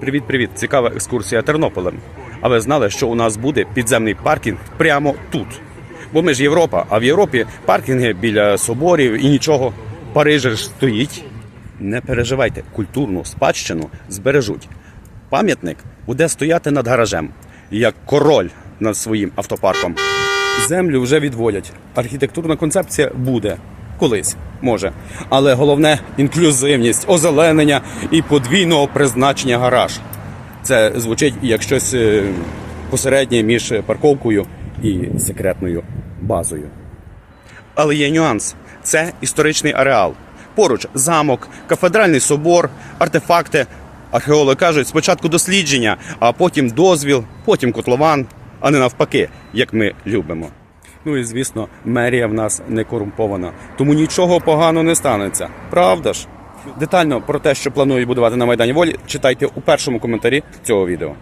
Привіт-привіт! Цікава екскурсія Тернополем. А ви знали, що у нас буде підземний паркінг прямо тут? Бо ми ж Європа, а в Європі паркінги біля соборів і нічого. Париж ж стоїть. Не переживайте, культурну спадщину збережуть. Пам'ятник буде стояти над гаражем, як король над своїм автопарком. Землю вже відводять. Архітектурна концепція буде колись, може. Але головне інклюзивність, озеленення і подвійного призначення гараж. Це звучить як щось е, посереднє між парковкою і секретною базою. Але є нюанс: це історичний ареал. Поруч замок, кафедральний собор, артефакти. Археологи кажуть, спочатку дослідження, а потім дозвіл, потім котлован, а не навпаки, як ми любимо. Ну і звісно, мерія в нас не корумпована, тому нічого поганого не станеться. Правда ж? Детально про те, що планують будувати на Майдані Волі, читайте у першому коментарі цього відео.